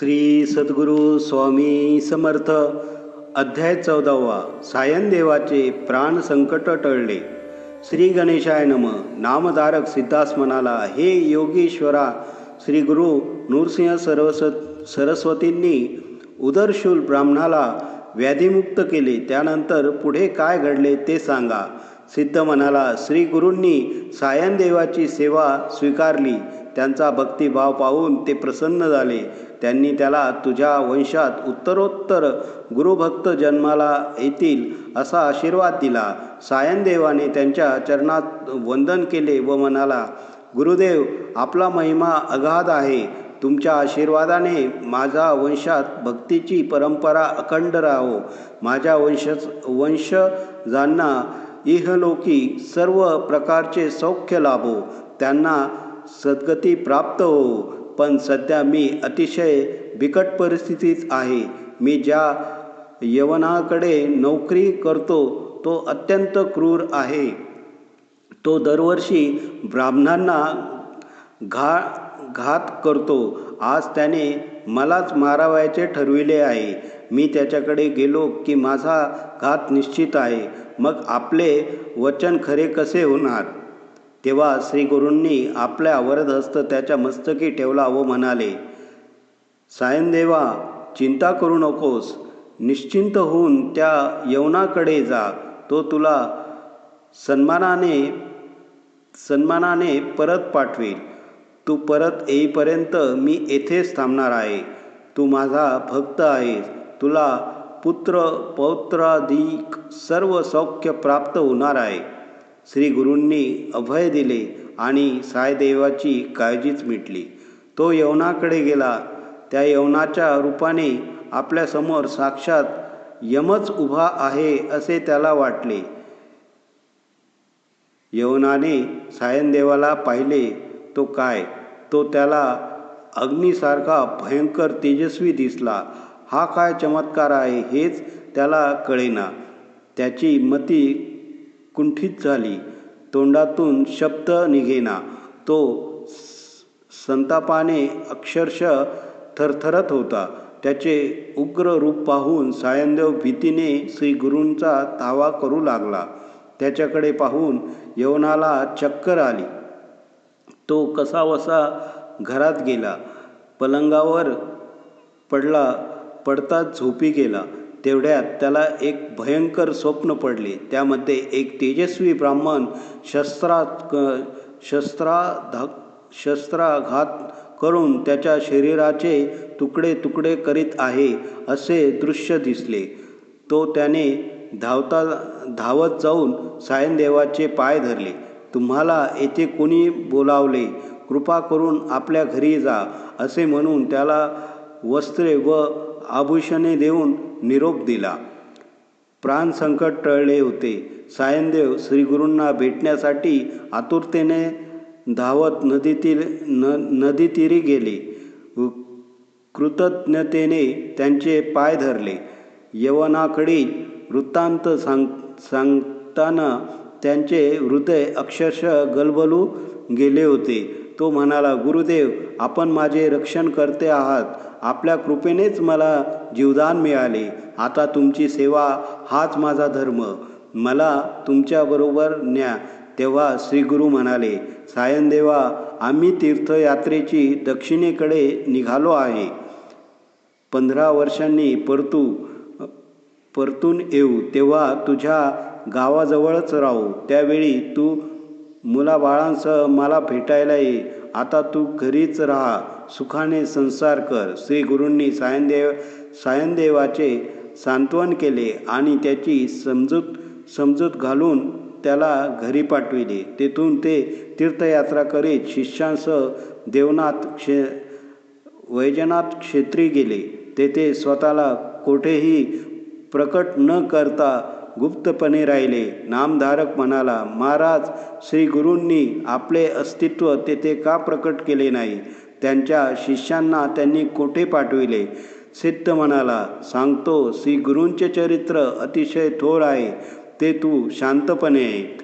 श्री सद्गुरू स्वामी समर्थ. अध्याय चौदावा. सायनदेवाचे प्राण संकट टळले. श्री गणेशाय नम. नामधारक सिद्धास म्हणाला हे योगीश्वरा श्री गुरु नृसिंह सरस्व सरस्वतींनी उदरशूल ब्राह्मणाला व्याधीमुक्त केले. त्यानंतर पुढे काय घडले ते सांगा. सिद्ध म्हणाला श्री गुरूंनी सायनदेवाची सेवा स्वीकारली. त्यांचा भक्तिभाव पाहून ते प्रसन्न झाले. त्यांनी त्याला तुझ्या वंशात उत्तरोत्तर गुरुभक्त जन्माला येतील असा आशीर्वाद दिला. सायनदेवाने त्यांच्या चरणात वंदन केले व म्हणाला गुरुदेव आपला महिमा अगाध आहे. तुमच्या आशीर्वादाने माझ्या वंशात भक्तीची परंपरा अखंड राहो. माझ्या वंशज वंशजांना इहलोकी सर्व प्रकारचे सौख्य लाभो. त्यांना सद्गती प्राप्त हो. पण सध्या मी अतिशय बिकट परिस्थितीत आहे. मी ज्या यवनाकडे नोकरी करतो तो अत्यंत क्रूर आहे. तो दरवर्षी ब्राह्मणांना घा घात करतो. आज त्याने मलाच मारावायचे ठरविले आहे. मी त्याच्याकडे गेलो की माझा घात निश्चित आहे. मग आपले वचन खरे कसे होणार? तेव्हा श्रीगुरूंनी आपल्या वरदहस्त त्याच्या मस्तकी ठेवला व म्हणाले सायनदेवा चिंता करू नकोस. निश्चिंत होऊन त्या यवनाकडे जा. तो तुला सन्मानाने सन्मानाने परत पाठवेल. तू परत येईपर्यंत मी येथेच थांबणार आहे. तू माझा भक्त आहेस. तुला पुत्र पौत्राधिक सर्व सौख्य प्राप्त होणार आहे. श्री गुरूंनी अभय दिले आणि सायदेवाची काळजीच मिटली. तो यवनाकडे गेला. त्या यवनाच्या रूपाने आपल्यासमोर साक्षात यमच उभा आहे असे त्याला वाटले. यवनाने सायनदेवाला पाहिले तो काय? तो त्याला अग्नीसारखा भयंकर तेजस्वी दिसला. हा काय चमत्कार आहे हेच त्याला कळेना. त्याची मती कुंठित झाली. तोंडातून शब्द निघेना. तो संतापाने अक्षरशः थरथरत होता. त्याचे उग्र रूप पाहून सायनदेव भीतीने श्री गुरूंचा तावा करू लागला. त्याच्याकडे पाहून यवनाला चक्कर आली. तो कसावसा घरात गेला. पलंगावर पडला पडताच झोपी गेला. तेवढ्यात त्याला एक भयंकर स्वप्न पडले. त्यामध्ये एक तेजस्वी ब्राह्मण शस्त्रात शस्त्राधा शस्त्राघात करून त्याच्या शरीराचे तुकडे तुकडे करीत आहे असे दृश्य दिसले. तो त्याने धावता धावत जाऊन सायनदेवाचे पाय धरले. तुम्हाला येथे कोणी बोलावले? कृपा करून आपल्या घरी जा असे म्हणून त्याला वस्त्रे व आभूषणे देऊन निरोप दिला. प्राण संकट टळले होते. सायनदेव श्रीगुरूंना भेटण्यासाठी आतुरतेने धावत नदीतील न नदीतीरी गेले. कृतज्ञतेने त्यांचे पाय धरले. यवनाकडील वृत्तांत सांग सांगताना त्यांचे हृदय अक्षरशः गलबलू गेले होते. तो म्हणाला गुरुदेव आपण माझे रक्षण करते आहात. आपल्या कृपेनेच मला जीवदान मिळाले. आता तुमची सेवा हाच माझा धर्म. मला तुमच्याबरोबर न्या. तेव्हा श्रीगुरु म्हणाले सायनदेवा आम्ही तीर्थयात्रेची दक्षिणेकडे निघालो आहे. पंधरा वर्षांनी परतू परतून येऊ. तेव्हा तुझ्या गावाजवळच राहू. त्यावेळी तू मुलाबाळांसह मला भेटायला ये आता तू घरीच राहा सुखाने संसार कर श्री गुरूंनी सायनदेव सायनदेवाचे सांत्वन केले आणि त्याची समजूत समजूत घालून त्याला घरी पाठविले. तेथून ते तीर्थयात्रा करीत शिष्यांसह देवनाथ क्षे वैजनाथ क्षेत्री गेले. तेथे स्वतःला कोठेही प्रकट न करता गुप्तपणे राहिले. नामधारक म्हणाला महाराज श्री गुरूंनी आपले अस्तित्व तेथे का प्रकट केले नाही? त्यांच्या शिष्यांना त्यांनी कोठे पाठविले? सिद्ध म्हणाला सांगतो श्री गुरूंचे चरित्र अतिशय थोर आहे. ते तू शांतपणे ऐक.